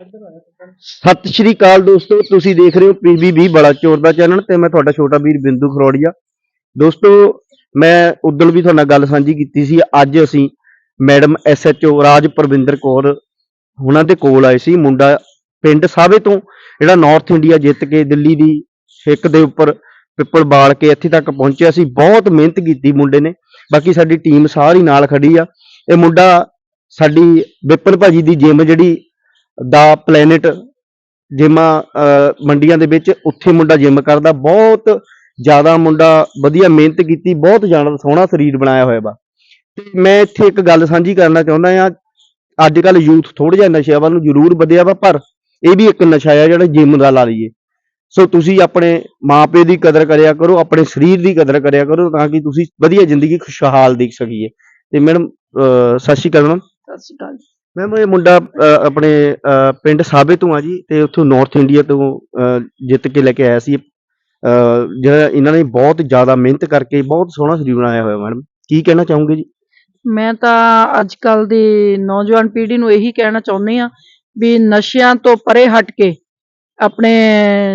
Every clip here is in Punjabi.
ਸਤਿ ਸ਼੍ਰੀ ਅਕਾਲ ਦੋਸਤੋ, ਤੁਸੀਂ ਦੇਖ ਰਹੇ ਹੋ ਪੀਬੀਬੀ ਬੜਾ ਚੋਰ ਦਾ ਚੈਨਲ ਤੇ ਮੈਂ ਤੁਹਾਡਾ ਛੋਟਾ ਵੀਰ ਬਿੰਦੂ ਖਰੋੜੀਆ। ਦੋਸਤੋ, ਮੈਂ ਉਦੋਂ ਵੀ ਤੁਹਾਡਾ ਗੱਲ ਸਾਂਝੀ ਕੀਤੀ ਸੀ, ਅੱਜ ਅਸੀਂ ਮੈਡਮ ਐਸਐਚਓ ਰਾਜ ਪ੍ਰਵਿੰਦਰ ਕੌਰ ਉਹਨਾਂ ਦੇ ਕੋਲ ਆਏ ਸੀ, ਮੁੰਡਾ ਪਿੰਡ ਸਾਵੇ ਤੋਂ, ਜਿਹੜਾ ਨਾਰਥ ਇੰਡੀਆ ਜਿੱਤ ਕੇ ਦਿੱਲੀ ਦੀ ਛਿੱਕ ਦੇ ਉੱਪਰ ਪਿੱਪਲ ਬਾਲ ਕੇ ਇੱਥੇ ਤੱਕ ਪਹੁੰਚਿਆ ਸੀ, ਬਹੁਤ ਮਿਹਨਤ ਕੀਤੀ ਮੁੰਡੇ ਨੇ, ਬਾਕੀ ਸਾਡੀ ਟੀਮ ਸਾਰੀ ਨਾਲ ਖੜੀ ਆ। ਇਹ ਮੁੰਡਾ ਸਾਡੀ ਵਿਪਨ ਭਾਜੀ ਦੀ ਜਿਮ ਜਿਹੜੀ ਦਾ ਪਲੈਨਟ ਜਿਮਾਂ ਮੰਡੀਆਂ ਦੇ ਵਿੱਚ ਉੱਥੇ ਮੁੰਡਾ ਜਿਮ ਕਰਦਾ। ਬਹੁਤ ਜ਼ਿਆਦਾ ਮੁੰਡਾ ਵਧੀਆ ਮਿਹਨਤ ਕੀਤੀ, ਬਹੁਤ ਜ਼ਿਆਦਾ ਸੋਹਣਾ ਸਰੀਰ ਬਣਾਇਆ ਹੋਇਆ ਵਾ। ਤੇ ਮੈਂ ਇੱਥੇ ਇੱਕ ਗੱਲ ਸਾਂਝੀ ਕਰਨਾ ਚਾਹੁੰਦਾ ਆ ਅੱਜ ਕੱਲ ਯੂਥ ਥੋੜਾ ਜਿਹਾ ਨਸ਼ਿਆਂ ਵੱਲ ਨੂੰ ਜ਼ਰੂਰ ਵਧਿਆ ਵਾ, ਪਰ ਇਹ ਵੀ ਇੱਕ ਨਸ਼ਾ ਆ ਜਿਹੜਾ ਜਿਮ ਦਾ ਲਾ ਲਈਏ। ਸੋ ਤੁਸੀਂ ਆਪਣੇ ਮਾਪੇ ਦੀ ਕਦਰ ਕਰਿਆ ਕਰੋ, ਆਪਣੇ ਸਰੀਰ ਦੀ ਕਦਰ ਕਰਿਆ ਕਰੋ, ਤਾਂ ਕਿ ਤੁਸੀਂ ਵਧੀਆ ਜ਼ਿੰਦਗੀ ਖੁਸ਼ਹਾਲ ਦੇਖ ਸਕੀਏ। ਤੇ ਮੈਡਮ ਸਤਿ ਸ਼੍ਰੀ ਅਕਾਲ ਮੈਮ ਸਤਿ ਸ਼੍ਰੀ ਅਕਾਲ। ਮੈਮ ਇਹ ਮੁੰਡਾ ਅਹ, ਆਪਣੇ ਅਹ, ਪਿੰਡ ਸਾਬੇ ਤੋਂ ਆ ਜੀ ਤੇ ਉੱਥੋਂ ਨਾਰਥ ਇੰਡੀਆ ਤੋਂ ਅਹ, ਜਿੱਤ ਕੇ ਲੈ ਕੇ ਆਇਆ ਸੀ। ਅਹ, ਜਿਹੜਾ ਇਹਨਾਂ ਨੇ ਬਹੁਤ ਜ਼ਿਆਦਾ ਮਿਹਨਤ ਕਰਕੇ ਬਹੁਤ ਸੋਹਣਾ ਸਰੀਰ ਬਣਾਇਆ ਹੋਇਆ ਮੈਡਮ। ਕੀ ਕਹਿਣਾ ਚਾਹੋਗੇ ਜੀ? ਮੈਂ ਤਾਂ ਅੱਜ ਕੱਲ ਦੀ ਨੌਜਵਾਨ ਪੀੜ੍ਹੀ ਨੂੰ ਇਹੀ ਕਹਿਣਾ ਚਾਹੁੰਦੀ ਆ ਵੀ ਨਸ਼ਿਆਂ ਤੋਂ ਪਰੇ ਹਟ ਕੇ ਆਪਣੇ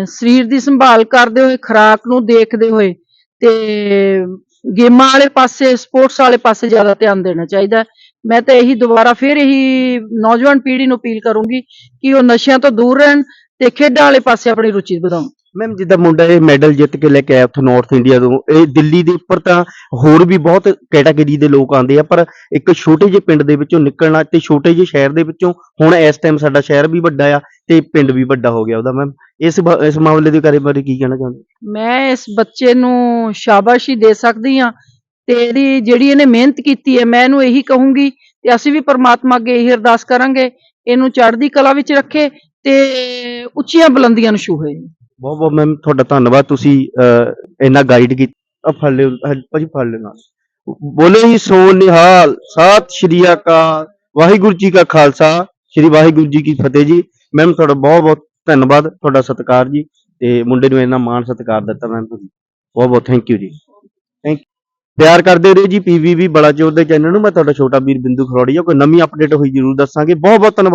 ਸਰੀਰ ਦੀ ਸੰਭਾਲ ਕਰਦੇ ਹੋਏ ਖੁਰਾਕ ਨੂੰ ਦੇਖਦੇ ਹੋਏ ਤੇ ਗੇਮਾਂ ਵਾਲੇ ਪਾਸੇ ਸਪੋਰਟਸ ਵਾਲੇ ਪਾਸੇ ਜ਼ਿਆਦਾ ਧਿਆਨ ਦੇਣਾ ਚਾਹੀਦਾ ਹੈ। ਮੈਂ ਤਾਂ ਇਹੀ ਦੁਬਾਰਾ ਫਿਰ ਇਹੀ ਨੌਜਵਾਨ ਪੀੜ੍ਹੀ ਨੂੰ ਅਪੀਲ ਕਰੂੰਗੀ ਕਿ ਉਹ ਨਸ਼ਿਆਂ ਤੋਂ ਦੂਰ ਰਹਿਣ ਤੇ ਖੇਡਾਂ ਵਾਲੇ ਪਾਸੇ ਆਪਣੀ ਰੁਚੀ ਵਧਾਉਣ। ਮੈਮ ਜਿੱਦਾਂ ਮੁੰਡਾ ਇਹ ਮੈਡਲ ਜਿੱਤ ਕੇ ਲੈ ਕੇ ਆਇਆ ਉੱਥੋਂ ਨਾਰਥ ਇੰਡੀਆ ਤੋਂ ਇਹ ਦਿੱਲੀ ਦੇ ਉੱਪਰ ਤਾਂ ਹੋਰ ਵੀ ਬਹੁਤ ਕੈਟਾਗਰੀ ਦੇ ਲੋਕ ਆਉਂਦੇ ਆ ਪਰ ਇੱਕ ਛੋਟੇ ਜਿਹੇ ਪਿੰਡ ਦੇ ਵਿੱਚੋਂ ਨਿਕਲਣਾ ਤੇ ਛੋਟੇ ਜਿਹੇ ਸ਼ਹਿਰ ਦੇ ਵਿੱਚੋਂ ਹੁਣ ਇਸ ਟਾਈਮ ਸਾਡਾ ਸ਼ਹਿਰ ਵੀ ਵੱਡਾ ਆ ਤੇ ਪਿੰਡ ਵੀ ਵੱਡਾ ਹੋ ਗਿਆ ਉਹਦਾ ਮੈਮ ਇਸ ਇਸ ਮਾਮਲੇ ਦੇ ਬਾਰੇ ਕੀ ਕਹਿਣਾ ਚਾਹੁੰਦੇ? ਮੈਂ ਇਸ ਬੱਚੇ ਨੂੰ ਸ਼ਾਬਾਸ਼ੀ ਦੇ ਸਕਦੀ ਹਾਂ ਤੇ ਇਹਦੀ ਜਿਹੜੀ ਇਹਨੇ ਮਿਹਨਤ ਕੀਤੀ ਹੈ, ਮੈਂ ਇਹਨੂੰ ਇਹੀ ਕਹੂੰਗੀ ਤੇ ਅਸੀਂ ਵੀ ਪ੍ਰਮਾਤਮਾ ਅੱਗੇ ਇਹੀ ਅਰਦਾਸ ਕਰਾਂਗੇ, ਇਹਨੂੰ ਚੜ੍ਹਦੀ ਕਲਾ ਵਿੱਚ ਰੱਖੇ ਤੇ ਉੱਚੀਆਂ ਬੁਲੰਦੀਆਂ ਨੂੰ ਛੂਹੇ। ਬਹੁਤ ਬਹੁਤ ਮੈਮ, ਤੁਹਾਡਾ ਧੰਨਵਾਦ, ਤੁਸੀਂ ਇੰਨਾ ਗਾਈਡ ਕੀਤਾ। ਫੜ ਲਿਓ ਭਾਜੀ ਫੜ ਲਿਓ ਬੋਲੇ ਹੀ ਸੋ ਨਿਹਾਲ, ਸਾਤ ਸ਼੍ਰੀ ਅਕਾਲ, ਵਾਹਿਗੁਰੂ ਜੀ ਕਾ ਖਾਲਸਾ, ਸ਼੍ਰੀ ਵਾਹਿਗੁਰੂ ਜੀ ਕੀ ਫਤਿਹ ਜੀ। ਮੈਮ, ਤੁਹਾਡਾ ਬਹੁਤ ਬਹੁਤ ਧੰਨਵਾਦ, ਤੁਹਾਡਾ ਸਤਿਕਾਰ ਜੀ, ਤੇ ਮੁੰਡੇ ਨੂੰ ਇੰਨਾ ਮਾਣ ਸਤਿਕਾਰ ਦਿੱਤਾ ਮੈਮ ਤੁਸੀਂ। ਬਹੁਤ ਬਹੁਤ ਥੈਂਕ ਯੂ ਜੀ। ਥੈਂਕ ਪਿਆਰ ਕਰਦੇ ਰਹੋ ਜੀ ਪੀਵੀਬੀ ਬੜਾ ਚੋਰ ਦੇ ਚੈਨਲ ਨੂੰ, ਮੈਂ ਤੁਹਾਡਾ ਛੋਟਾ ਵੀਰ ਬਿੰਦੂ ਖਰੋੜੀਆ, ਕੋਈ ਨਵੀਂ ਅਪਡੇਟ ਹੋਈ ਜਰੂਰ ਦੱਸਾਂਗੇ। ਬਹੁਤ ਬਹੁਤ ਧੰਨਵਾਦ।